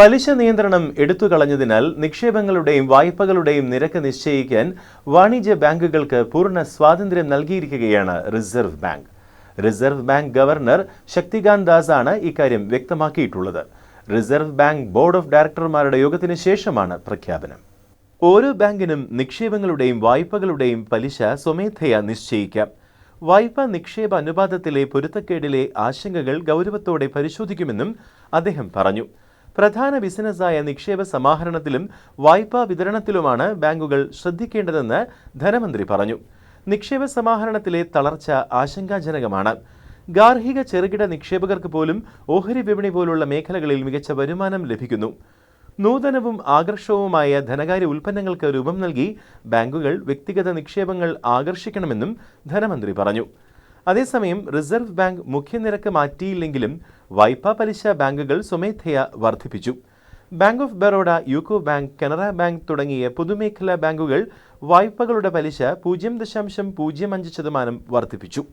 പലിശ നിയന്ത്രണം എടുത്തുകളഞ്ഞതിനാൽ നിക്ഷേപങ്ങളുടെയും വായ്പകളുടെയും നിരക്ക് നിശ്ചയിക്കാൻ വാണിജ്യ ബാങ്കുകൾക്ക് പൂർണ സ്വാതന്ത്ര്യം നൽകിയിരിക്കുകയാണ് reserve bank. Reserve bank governor Shaktikanta Das ആണ് ഇക്കാര്യം വ്യക്തമാക്കിയിട്ടുള്ളത്. റിസർവ് ബാങ്ക് ബോർഡ് ഓഫ് ഡയറക്ടർമാരുടെ യോഗത്തിന് ശേഷമാണ് പ്രഖ്യാപനം. ഓരോ ബാങ്കിനും നിക്ഷേപങ്ങളുടെയും വായ്പകളുടെയും പലിശ സ്വമേധയാ നിശ്ചയിക്കാം. വായ്പ നിക്ഷേപ അനുപാതത്തിലെ പൊരുത്തക്കേടിലെ ആശങ്കകൾ ഗൗരവത്തോടെ പരിശോധിക്കുമെന്നും അദ്ദേഹം പറഞ്ഞു. പ്രധാന ബിസിനസ്സായ നിക്ഷേപ സമാഹരണത്തിലും വായ്പാ വിതരണത്തിലുമാണ് ബാങ്കുകൾ ശ്രദ്ധിക്കേണ്ടതെന്ന് ധനമന്ത്രി പറഞ്ഞു. നിക്ഷേപ സമാഹരണത്തിലെ തളർച്ച ആശങ്കാജനകമാണ്. ഗാർഹിക ചെറുകിട നിക്ഷേപകർക്ക് പോലും ഓഹരി വിപണി പോലുള്ള മേഖലകളിൽ മികച്ച വരുമാനം ലഭിക്കുന്നു. നൂതനവും ആകർഷകവുമായ ധനകാര്യ ഉൽപ്പന്നങ്ങൾക്ക് രൂപം നൽകി ബാങ്കുകൾ വ്യക്തിഗത നിക്ഷേപങ്ങൾ ആകർഷിക്കണമെന്നും ധനമന്ത്രി പറഞ്ഞു. അതേസമയം റിസർവ് ബാങ്ക് മുഖ്യനിരക്ക് മാറ്റിയില്ലെങ്കിലും വായ്പാ പലിശ ബാങ്കുകൾ സ്വമേധയാ വർദ്ധിപ്പിച്ചു. Bank of Baroda UCO Bank Canara Bank തുടങ്ങിയ പൊതുമേഖലാ ബാങ്കുകൾ വായ്പകളുടെ പലിശ പൂജ്യം ദശാംശം പൂജ്യം അഞ്ച് ശതമാനം വർദ്ധിപ്പിച്ചു.